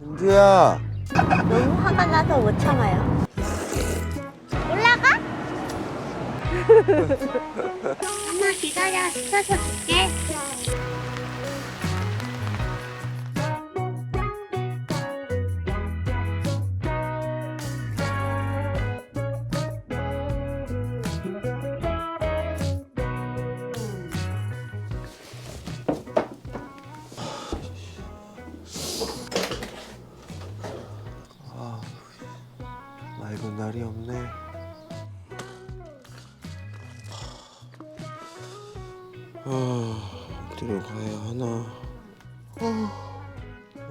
은지야 너무 화가 나서 못 참아요. 올라가? 엄마 기다려. 시켜서 줄게.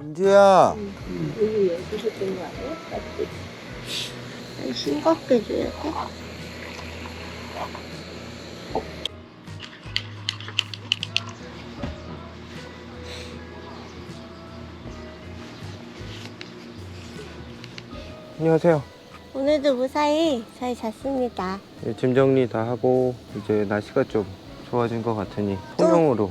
은지야 여기 여기서 뜬거 아니야? 싱겁게 줘야 돼? 안녕하세요 오늘도 무사히 잘 잤습니다. 예, 짐 정리 다 하고 이제 날씨가 좀 좋아진 것 같으니 통영으로.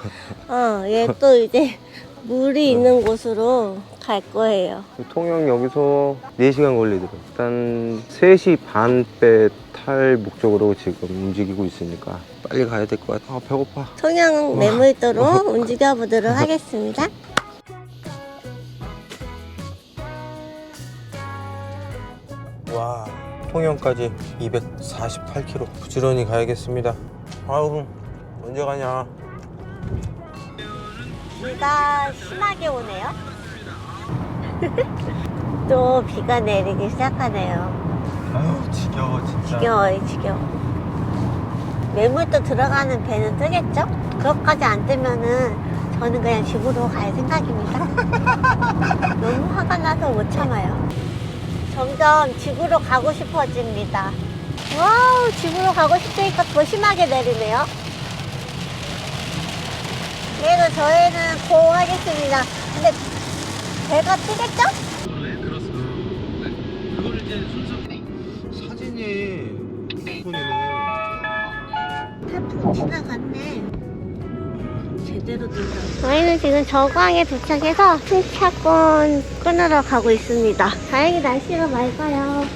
어, 얘 또 이제 물이 있는 곳으로 갈 거예요. 통영 여기서 4시간 걸리더라고요. 일단 3시 반배탈 목적으로 지금 움직이고 있으니까 빨리 가야 될 것 같아. 아 배고파. 통영 매물도로 움직여 보도록 하겠습니다. 와 통영까지 248km 부지런히 가야겠습니다 아우 언제 가냐 비가 심하게 오네요. 또 비가 내리기 시작하네요. 아유 지겨워 진짜 지겨워요, 지겨워. 매물도 들어가는 배는 뜨겠죠? 그것까지 안 뜨면은 저는 그냥 집으로 갈 생각입니다. 너무 화가 나서 못 참아요. 점점 집으로 가고 싶어집니다. 와 우, 집으로 가고 싶으니까 더 심하게 내리네요. 그래도 저희는 고 하겠습니다. 근데 배가 뜨겠죠? 사진이 폰에는 태풍 지나갔네. 제대로 들어. 저희는 지금 저광에 도착해서 승차권 끊으러 가고 있습니다. 다행히 날씨가 맑아요.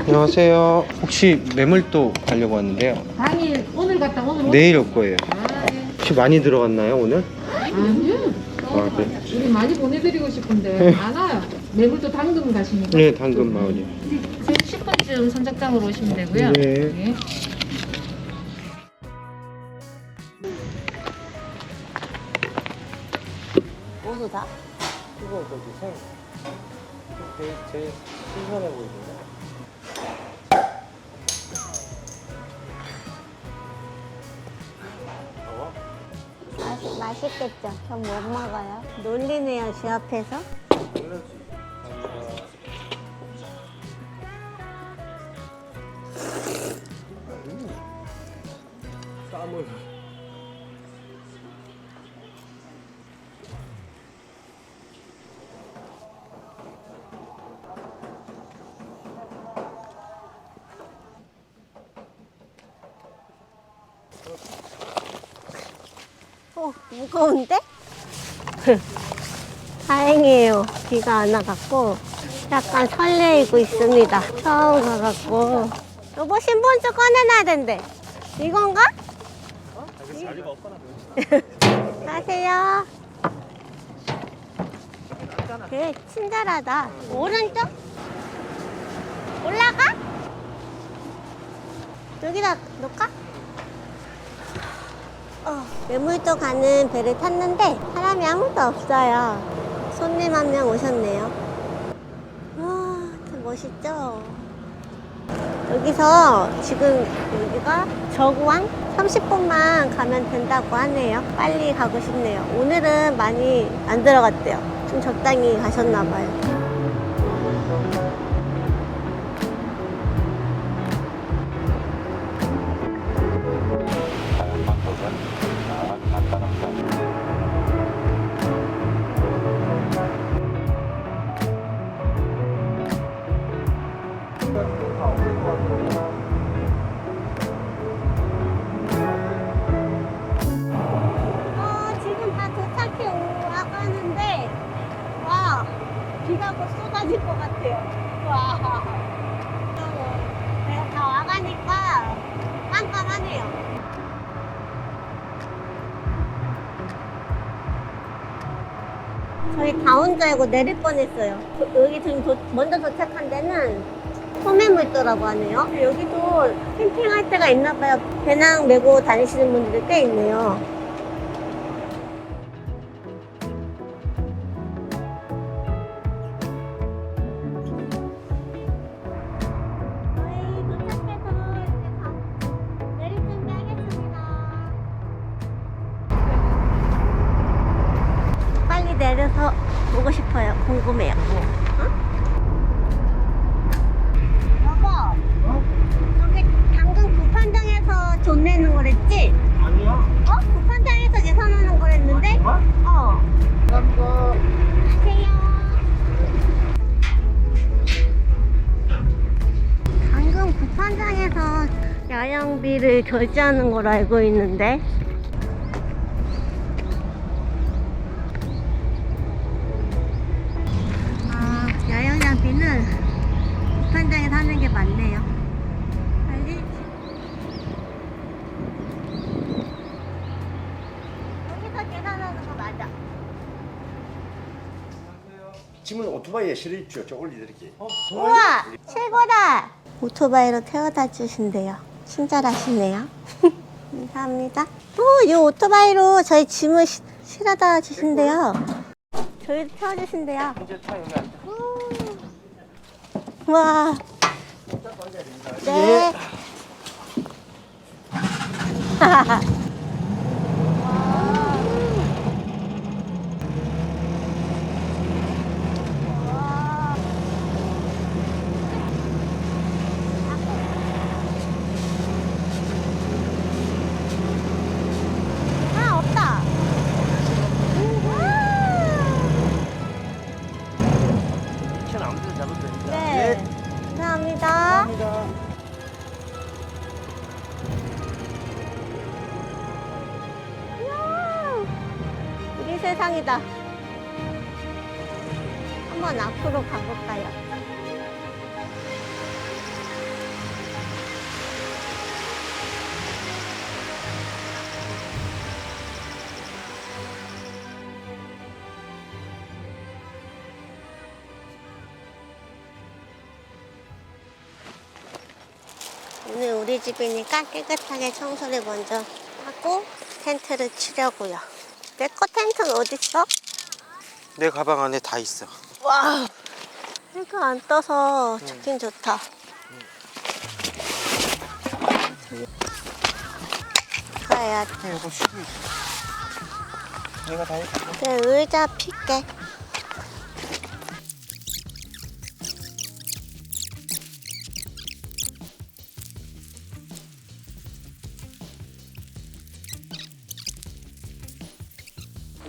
안녕하세요 혹시 매물도 가려고 하는데요 당일 오늘 갔다 오늘 내일 올 거예요 아, 네. 혹시 많이 들어갔나요 오늘? 아니요. 아, 네. 우리 많이 보내드리고 싶은데 안 와요. 매물도 당근 가시니까. 네 당근 마을이요 10분쯤 선착장으로 오시면 되고요. 네. 모두 다? 이거 저기 생 제일, 제일 신선해 보이는 맛, 맛있겠죠? 전 못 먹어요. 놀리네요, 제 앞에서. 쌈을 어, 무거운데? 다행이에요. 비가 안 와갖고 약간 설레이고 있습니다. 처음 가갖고. 여보 신분증 꺼내놔야 된대. 이건가? 가세요. 되게 친절하다. 오른쪽? 올라가? 여기다 놓을까? 어, 매물도 가는 배를 탔는데 사람이 아무도 없어요. 손님 한 명 오셨네요. 와, 참 멋있죠? 여기서 지금 여기가 저구항 30분만 가면 된다고 하네요. 빨리 가고 싶네요. 오늘은 많이 안 들어갔대요. 좀 적당히 가셨나 봐요. 다온줄 알고 내릴 뻔했어요. 도- 여기 지금 도- 먼저 도착한 데는 소매물도라고 하네요. 여기도 캠핑할 때가 있나 봐요. 배낭 메고 다니시는 분들이 꽤 있네요. 내려서 보고 싶어요. 궁금해요. 어? 여보, 저기 당근 구판장에서 돈 내는 거랬지? 아니야. 어? 구판장에서 계산하는 거랬는데? 어. 감사합니다. 안녕하세요. 방금 구판장에서 야영비를 결제하는 걸 알고 있는데 짐은 오토바이에 실어입죠. 저 올려드릴게요. 우와 최고다 오토바이로 태워다 주신대요 친절하시네요 감사합니다 오 이 오토바이로 저희 짐을 시- 실어다 주신대요 저희 태워주신대요 이제 차 여기 앉아. 우. 와 네. 오늘 우리 집이니까 깨끗하게 청소를 먼저 하고 텐트를 치려고요. 내 거 텐트는 어딨어? 내 가방 안에 다 있어. 와 해가 안 떠서 좋긴 좋다. 가야 돼. 이거 쉬고 있어. 내가 다 했어. 그래 의자 필게.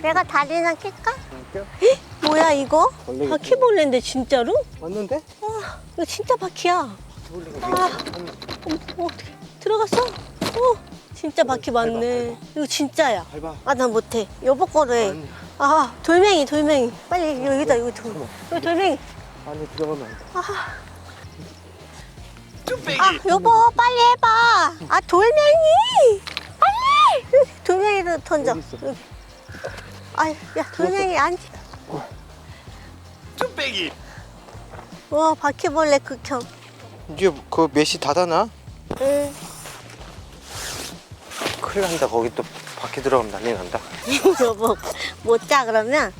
내가 다리나 킬까? 헉, 뭐야 이거? 벌레 바퀴벌레인데 진짜로? 왔는데? 와 이거 진짜 바퀴야. 벌레가 아. 어, 어떻게 들어갔어? 어 진짜 바퀴 맞네. 이거 진짜야. 밟아. 아나 못해. 여보 거로 해. 아니, 아 돌멩이 돌멩이 빨리 여기다 여기 돌 여기 돌멩이 안에 들어가면 안 돼. 아 여보 빨리 해봐 아 돌멩이 빨리 여기 돌멩이를 던져 어디 있어? 여기 아야 돌멩이 안 쭈빼기. 와 바퀴벌레 극혐 이제 그 몇시 닫아나? 응 큰일 난다. 거기 또 밖에 들어가면 난리 난다. 여보 못 자 그러면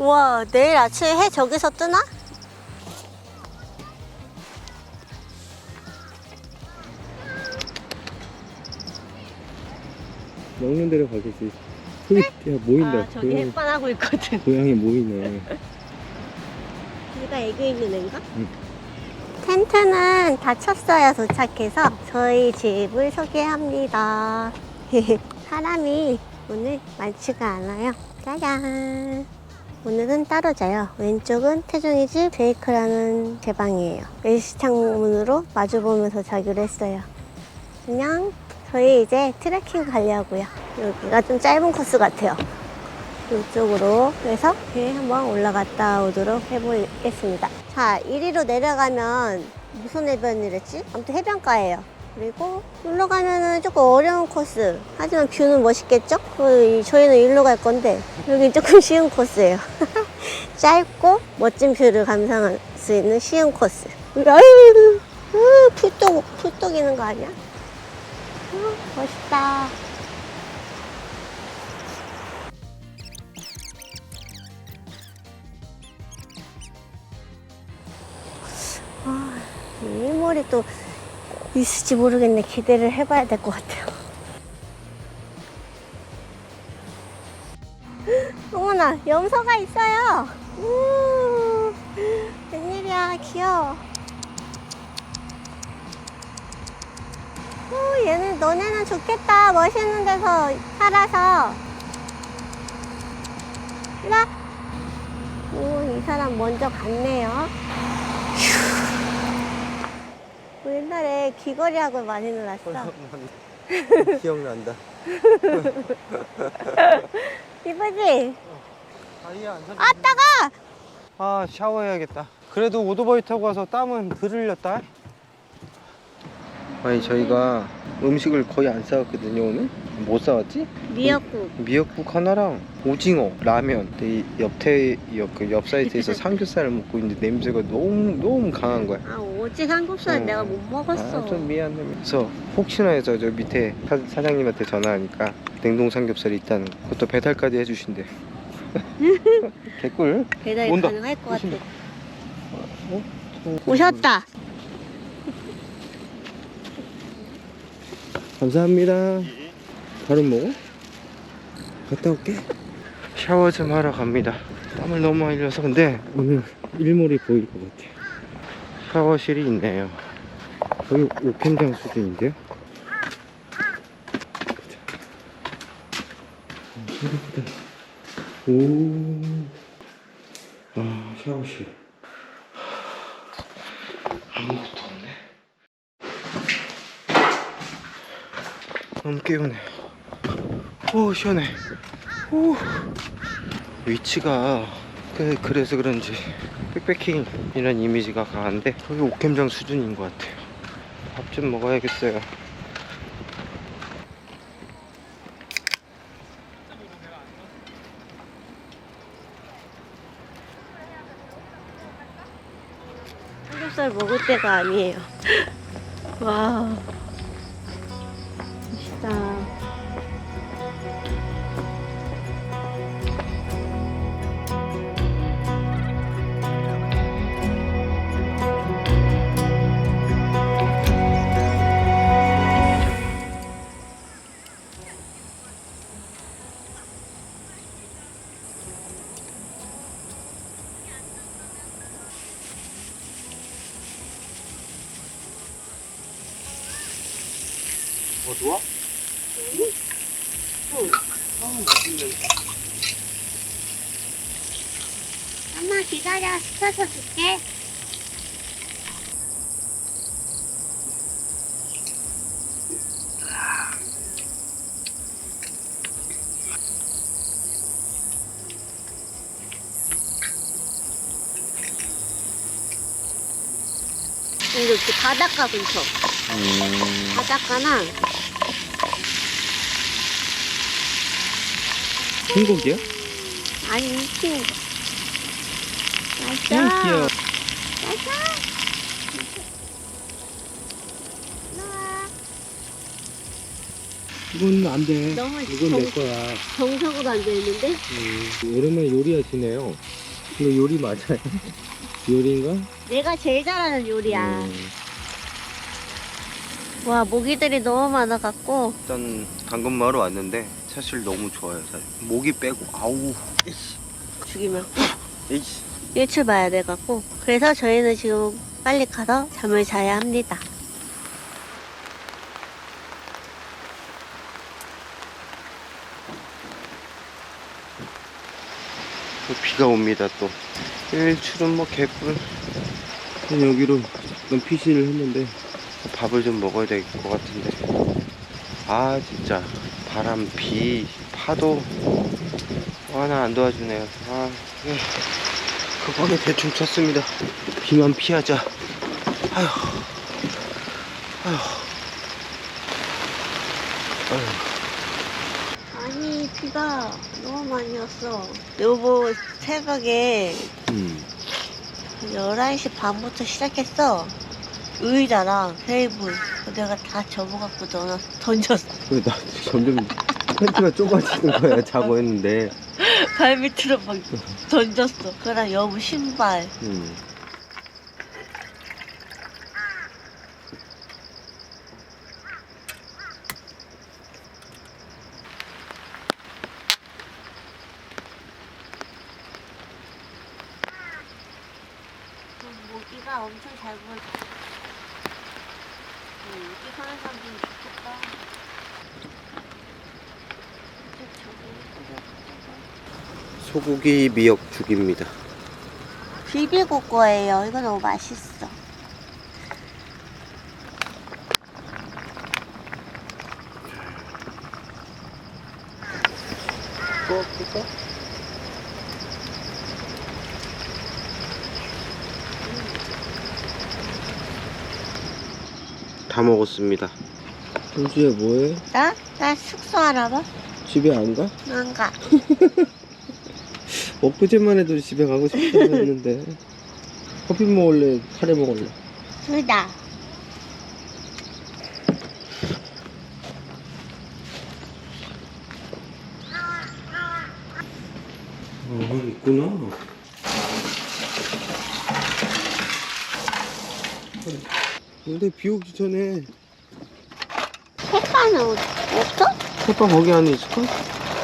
와 내일 아침에 해 저기서 뜨나? 먹는 대로 가겠지. 저기 야 모인다. 아 저기 햇반하고 있거든 고양이 모이네. 얘가 애교 있는 애인가? 응. 텐트는 다 쳤어요 도착해서 저희 집을 소개합니다 사람이 오늘 많지가 않아요 짜잔 오늘은 따로 자요. 왼쪽은 태종이 집 제이크라는 제 방이에요. 외시 창문으로 마주보면서 자기로 했어요. 그냥 저희 이제 트레킹 가려고요. 여기가 좀 짧은 코스 같아요. 이쪽으로 해서 이렇게 한번 올라갔다 오도록 해보겠습니다. 자, 이리로 내려가면 무슨 해변이랬지? 아무튼 해변가예요. 그리고 놀러 가면은 조금 어려운 코스. 하지만 뷰는 멋있겠죠? 그, 이- 저희는 일로 갈 건데 여기 조금 쉬운 코스예요. 짧고 멋진 뷰를 감상할 수 있는 쉬운 코스. 아유, 으, 풀떡, 풀떡이는 거 아니야? 어, 멋있다. 아, 일몰이 또 있을지 모르겠네. 기대를 해봐야 될 것 같아요. 어머나, 염소가 있어요. 우, 웬일이야, 귀여워. 오, 얘는, 너네는 좋겠다. 멋있는 데서 살아서. 이라. 오, 이 사람 먼저 갔네요. 휴. 옛날에 귀걸이하고 많이 놀았어. 기억난다. 이쁘지? 다리야 안 아, 따가! 아 샤워해야겠다. 그래도 오토바이 타고 와서 땀은 덜 흘렸다. 아니 저희가 음식을 거의 안 싸왔거든요 오늘. 뭐 싸왔지? 미역국. 미역국 하나랑 오징어, 라면. 근데 옆태 옆, 그옆 사이트에서 삼겹살을 먹고 있는데 냄새가 너무 너무 강한 거야. 아, 오지 삼겹살 어. 내가 못 먹었어. 아, 좀 미안해. 그래서 혹시나 해서 저 밑에 사, 사장님한테 전화하니까 냉동 삼겹살이 있다는 거. 그것도 배달까지 해주신대. 개꿀. 배달이 온다. 가능할 것 같아. 오신다. 어? 오셨다. 감사합니다. 바로 먹어? 갔다 올게. 샤워 좀 하러 갑니다. 땀을 너무 많이 흘려서 근데 오늘 일몰이 보일 것 같아요. 샤워실이 있네요. 거의 오펜장 수준인데요. 오, 아 샤워실. 아무것도 없네. 너무 개운해. 오 시원해. 오 위치가 그, 그래서 그런지 백패킹 이런 이미지가 강한데 거기 옥캠장 수준인 것 같아요. 밥 좀 먹어야겠어요. 삼겹살 먹을 때가 아니에요. 와. 이렇게 바닷가 근처. 음. 바닷가나 한국이야? 아니 핑. 그냥 맛있어. 귀여워. 나와. 이건 안 돼. 너무 이건 내 거야. 정석으로 앉아 있는데 음, 오랜만에 요리하시네요. 이거 요리 맞아요? 요리인가? 내가 제일 잘하는 요리야. 음, 와 모기들이 너무 많아갖고 일단 당근 마을 왔는데 사실 너무 좋아요. 사실. 모기 빼고 아우. 죽이면 에이씨. 일출 봐야 돼갖고 그래서 저희는 지금 빨리 가서 잠을 자야 합니다. 또 비가 옵니다 또 일출은 뭐 개꿀. 여기로 좀 피신을 했는데 밥을 좀 먹어야 될 것 같은데. 아 진짜. 바람 비 파도. 하나 안 도와주네요. 아 예. 그거는 대충 쳤습니다. 비만 피하자. 아휴. 아휴. 아휴 비가 너무 많이 왔어. 여보 새벽에 음. 11시 반부터 시작했어. 의자랑 테이블 내가 다 접어갖고 넣어 던졌어. 왜나 점점 팬티가 좁아지는 거야 자고 했는데. 발 밑으로 막 던졌어. 그랑 여보 신발. 음. 모기가 엄청 잘 보여 여기 사는 사람들이 좋겠다 소고기 미역죽입니다 비비고 거예요 이거 너무 맛있어 또다 먹었습니다 현주야 뭐해? 나? 나 숙소 알아봐? 집에 안 가? 안 가. 엊그제만 해도 집에 가고 싶다고 했는데 커피 먹을래? 카레 먹을래? 둘 다. 어 있구나 근데 비 오기 전에 없- 없어? 햇반 거기 안에 있을까?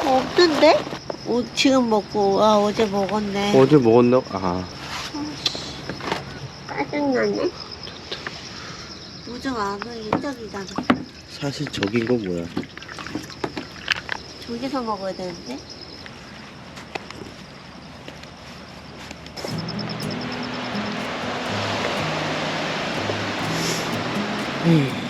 없는데? 오, 지금 먹고, 아, 어제 먹었네. 어제 먹었나? 아 짜증나네. 요즘 안 오는 인적이잖아. 사실 저긴 거 뭐야 저기서 먹어야 되는데? 냉지.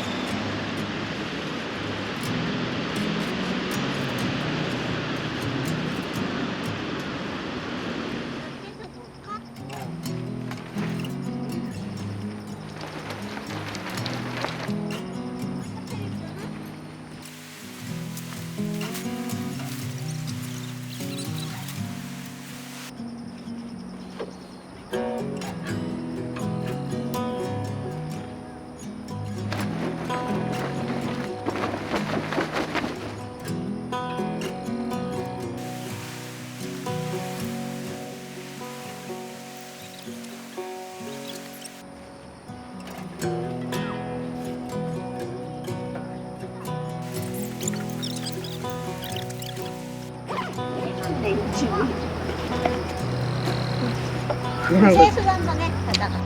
세수도 한번 해, 가다가.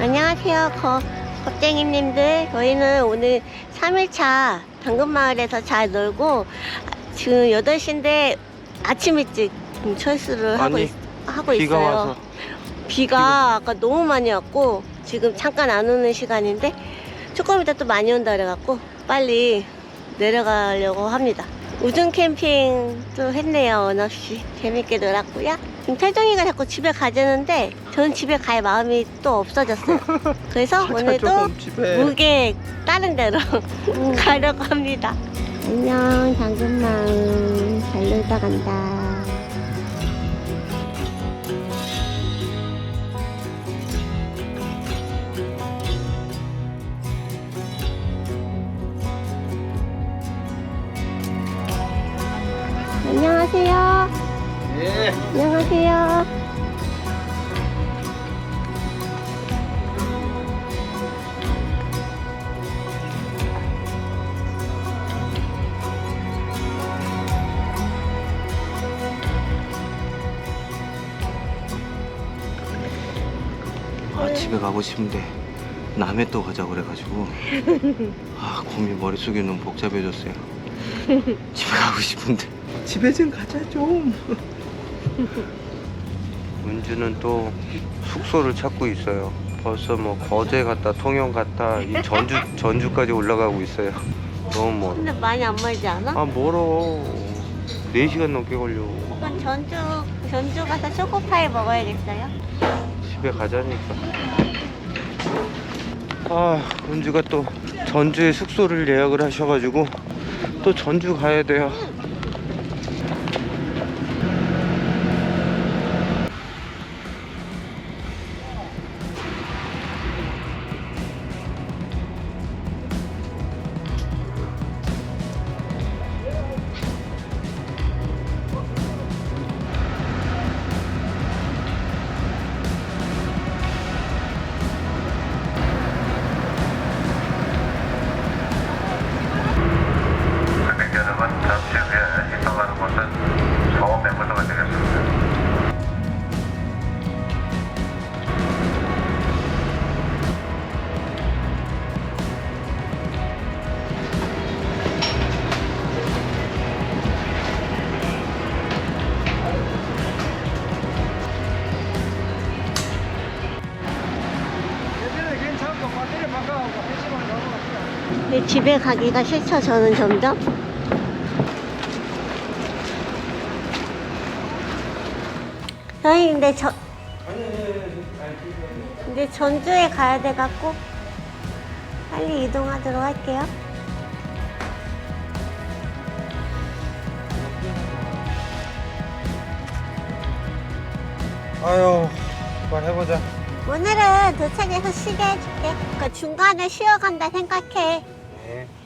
안녕하세요, 거, 겁쟁이님들. 저희는 오늘 3일차 당근마을에서 잘 놀고, 지금 8시인데 아침 일찍 철수를 하고, 아니, 있, 하고 비가 있어요. 와서 비가 아까 너무 많이 왔고 지금 잠깐 안 오는 시간인데 조금 이따 또 많이 온다 그래갖고 빨리 내려가려고 합니다. 우중 캠핑도 했네요. 원 없이 재밌게 놀았고요. 지금 태종이가 자꾸 집에 가자는데 저는 집에 갈 마음이 또 없어졌어요. 그래서 오늘도 조금 집에 무게 다른 데로 가려고 합니다. 안녕 당근마을 잘 놀다 간다. 안녕하세요. 아, 집에 가고 싶은데 남해 또 가자고 그래가지고. 아 고민 머릿속에 너무 복잡해졌어요. 집에 가고 싶은데. 집에 좀 가자 좀. 은주는 또 숙소를 찾고 있어요 벌써 뭐 거제 갔다 통영 갔다 이 전주 전주까지 올라가고 있어요 너무 멀어 근데 많이 안 멀지 않아? 아 멀어 4시간 넘게 걸려 그럼 전주 전주 가서 초코파이 먹어야겠어요. 집에 가자니까. 아, 은주가 또 전주에 숙소를 예약을 하셔가지고 또 전주 가야 돼요. 집에 가기가 싫죠, 저는 점점. 저희 근데 저 근데 전주에 가야 돼 갖고 빨리 이동하도록 할게요. 아유, 한번 해보자. 오늘은 도착해서 쉬게 해줄게. 그러니까 중간에 쉬어간다 생각해. 네.